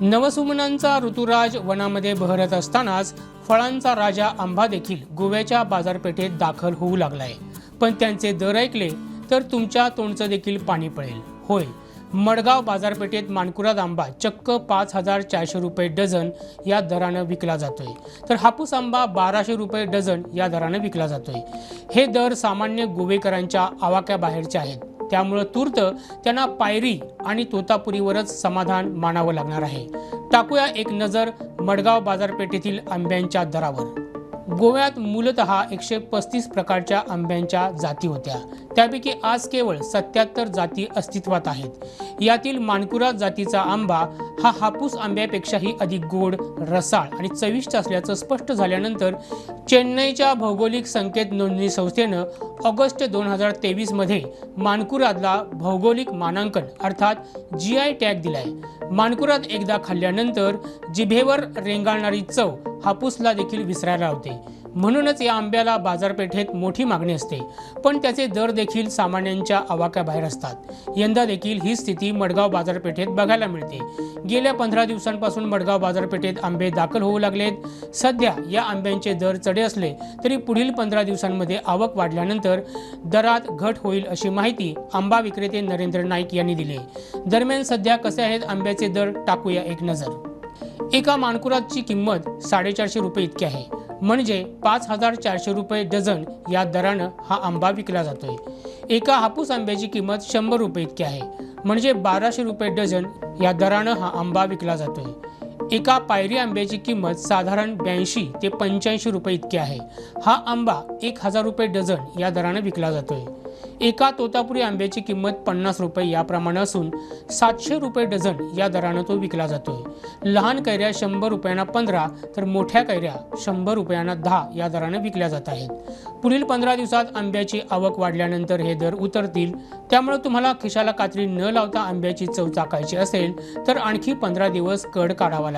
नवसुमनांचा ऋतुराज वनामध्ये बहरत असतानाच फळांचा राजा आंबा देखील गोव्याच्या बाजारपेठेत दाखल होऊ लागलाय. पण त्यांचे दर ऐकले तर तुमच्या तोंडचं देखील पाणी पडेल. होय मडगाव बाजारपेठेत मानकुराद आंबा चक्क पाच हजार चारशे रुपये डझन या दरानं विकला जातोय. तर हापूस आंबा बाराशे रुपये डझन या दरानं विकला जातोय. हे दर सामान्य गोवेकरांच्या आवाक्याबाहेरचे आहेत. त्यामुळं तूर्त त्यांना पायरी आणि तोतापुरीवरच समाधान मानावं लागणार आहे. टाकूया एक नजर मडगाव बाजारपेठेतील आंब्यांच्या दरावर. गोव्यात मूलत एकशे पस्तीस प्रकारच्या आंब्यांच्या जाती होत्या. त्यापैकी आज केवळ सत्याहत्तर जाती अस्तित्वात आहेत. यातील मानकुरा जातीचा आंबा हा हापूस आंब्यापेक्षाही अधिक गोड रसाळ आणि चविष्ट असल्याचं स्पष्ट झाल्यानंतर चेन्नईच्या भौगोलिक संकेत नोंदणी संस्थेनं ऑगस्ट दोन हजार तेवीसमध्ये मानकुरादला भौगोलिक मानांकन अर्थात जी आय टॅग दिलाय. मानकुरात एकदा खाल्ल्यानंतर जिभेवर रेंगाळणारी चव हापूसला देखील विसरायला होते म्हणूनच या आंब्याला बाजारपेठेत मोठी मागणी असते. पण त्याचे दर देखील सामान्यांच्या आवाक्याबाहेर असतात. यंदा देखील ही स्थिती मडगाव बाजारपेठेत बघायला मिळते. गेल्या पंधरा दिवसांपासून मडगाव बाजारपेठेत आंबे दाखल होऊ लागलेत. सध्या या आंब्यांचे दर चढे असले तरी पुढील पंधरा दिवसांमध्ये आवक वाढल्यानंतर दरात घट होईल अशी माहिती आंबा विक्रेते नरेंद्र नाईक यांनी दिली. दरम्यान सध्या कसे आहेत आंब्याचे दर टाकूया एक नजर. एका मानकुराची किंमत साडेचारशे रुपये इतकी आहे. म्हणजे पाच हजार चारशे रुपये डझन या दरानं हा आंबा विकला जातोय. एका हापूस आंब्याची किंमत शंभर रुपये इतकी आहे. म्हणजे बाराशे रुपये डझन या दरानं हा आंबा विकला जातोय. एका पायरी आंब्याची किंमत साधारण ब्याऐंशी ते पंच्याऐंशी रुपये इतकी आहे. हा आंबा एक हजार रुपये डझन या दरानं विकला जातोय. एका तोतापुरी आंब्याची किंमत पन्नास रुपये याप्रमाणे असून सातशे रुपये डझन या दरानं तो विकला जातोय. लहान कैऱ्या शंभर रुपयांना पंधरा तर मोठ्या कैऱ्या शंभर रुपयांना दहा या दरानं विकल्या जात आहेत. पुढील पंधरा दिवसात आंब्याची आवक वाढल्यानंतर हे दर उतरतील. त्यामुळे तुम्हाला खिशाला कात्री न लावता आंब्याची चव चाकायची असेल तर आणखी पंधरा दिवस कड काढावा लागेल